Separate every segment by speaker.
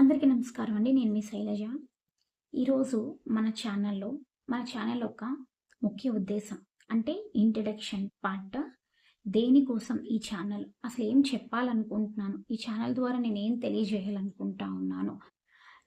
Speaker 1: అందరికీ నమస్కారం అండి. నేను మీ శైలజ. ఈరోజు మన ఛానల్లో మన ఛానల్ యొక్క ముఖ్య ఉద్దేశం అంటే ఇంట్రడక్షన్ పార్ట్ దేనికోసం ఈ ఛానల్? అసలు ఏం చెప్పాలనుకుంటున్నాను? ఈ ఛానల్ ద్వారా నేను ఏం తెలియజేయాలనుకుంటా ఉన్నాను?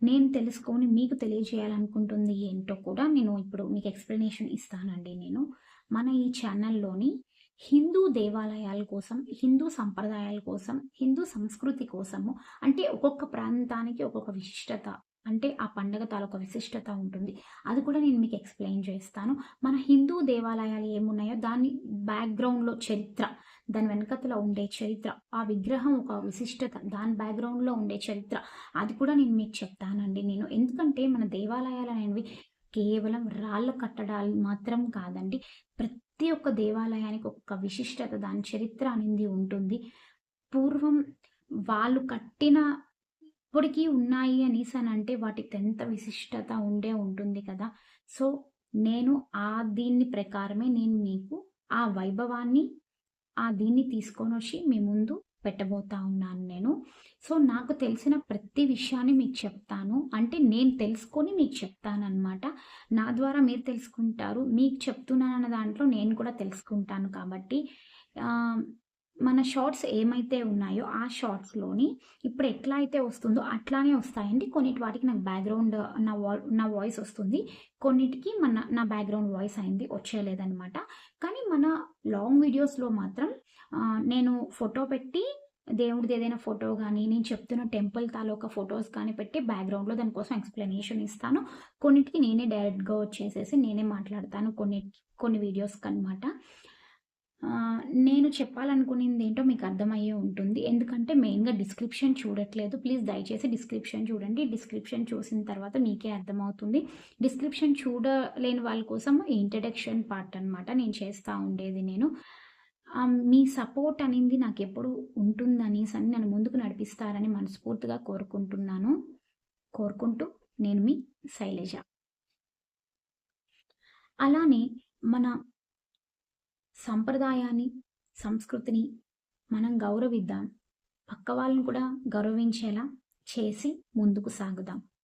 Speaker 1: నేను తెలుసుకొని మీకు తెలియజేయాలనుకుంటుంది ఏంటో కూడా నేను ఇప్పుడు మీకు ఎక్స్ప్లెనేషన్ ఇస్తానండి నేను. మన ఈ ఛానల్లోని హిందూ దేవాలయాల కోసం హిందూ సంప్రదాయాల కోసం హిందూ సంస్కృతి కోసము అంటే ఒక్కొక్క ప్రాంతానికి ఒక్కొక్క విశిష్టత అంటే ఆ పండగ తాలూకా విశిష్టత ఉంటుంది. అది కూడా నేను మీకు ఎక్స్ప్లెయిన్ చేస్తాను. మన హిందూ దేవాలయాలు ఏమున్నాయో దాని బ్యాక్గ్రౌండ్లో చరిత్ర దాని వెనకతలో ఉండే చరిత్ర ఆ విగ్రహం ఒక విశిష్టత దాని బ్యాక్గ్రౌండ్లో ఉండే చరిత్ర అది కూడా నేను మీకు చెప్తానండి నేను. ఎందుకంటే మన దేవాలయాలు అనేవి కేవలం రాళ్ళ కట్టడాలు మాత్రం కాదండి. ప్రతి ఒక్క దేవాలయానికి ఒక్క విశిష్టత దాని చరిత్ర అనేది ఉంటుంది. పూర్వం వాళ్ళు కట్టిన ఇప్పటికీ ఉన్నాయి అనేసి అని అంటే వాటికి ఎంత విశిష్టత ఉండే ఉంటుంది కదా. సో నేను ఆ దీన్ని ప్రకారమే నేను మీకు ఆ వైభవాన్ని ఆ దీన్ని తీసుకొని వచ్చి మీ ముందు పెట్టబోతా ఉన్నాను నేను. సో నాకు తెలిసిన ప్రతి విషయాన్ని మీకు చెప్తాను. అంటే నేను తెలుసుకొని మీకు చెప్తాను అనమాట నా ద్వారా మీరు తెలుసుకుంటారు. మీకు చెప్తున్నానన్న దాంట్లో నేను కూడా తెలుసుకుంటాను కాబట్టి మన షార్ట్స్ ఏమైతే ఉన్నాయో ఆ షార్ట్స్లోని ఇప్పుడు ఎట్లా అయితే వస్తుందో అట్లానే వస్తాయండి. కొన్నిటి వాటికి నాకు బ్యాక్గ్రౌండ్ నా వా నా వాయిస్ వస్తుంది. కొన్నిటికి మన నా బ్యాక్గ్రౌండ్ వాయిస్ అయింది వచ్చేయలేదనమాట కానీ మన లాంగ్ వీడియోస్లో మాత్రం నేను ఫోటో పెట్టి దేవుడిది ఏదైనా ఫోటో కానీ నేను చెప్తున్న టెంపుల్ తాలూకా ఫొటోస్ కానీ పెట్టి బ్యాక్గ్రౌండ్లో దానికోసం ఎక్స్ప్లెనేషన్ ఇస్తాను. కొన్నిటికి నేనే డైరెక్ట్గా వచ్చేసేసి నేనే మాట్లాడతాను కొన్ని కొన్ని వీడియోస్కి అనమాట నేను చెప్పాలనుకునేది ఏంటో మీకు అర్థమయ్యే ఉంటుంది. ఎందుకంటే మెయిన్గా డిస్క్రిప్షన్ చూడట్లేదు. ప్లీజ్ దయచేసి డిస్క్రిప్షన్ చూడండి. డిస్క్రిప్షన్ చూసిన తర్వాత మీకే అర్థమవుతుంది. డిస్క్రిప్షన్ చూడలేని వాళ్ళ కోసం ఇంట్రడక్షన్ పార్ట్ అనమాట నేను చేస్తూ ఉండేది నేను. మీ సపోర్ట్ అనేది నాకు ఎప్పుడు ఉంటుందనేసి అని నన్ను ముందుకు నడిపిస్తారని మనస్ఫూర్తిగా కోరుకుంటున్నాను. కోరుకుంటూ నేను మీ శైలజ. అలానే మన సంప్రదాయాన్ని సంస్కృతిని మనం గౌరవిద్దాం. పక్క వాళ్ళని కూడా గౌరవించేలా చేసి ముందుకు సాగుదాం.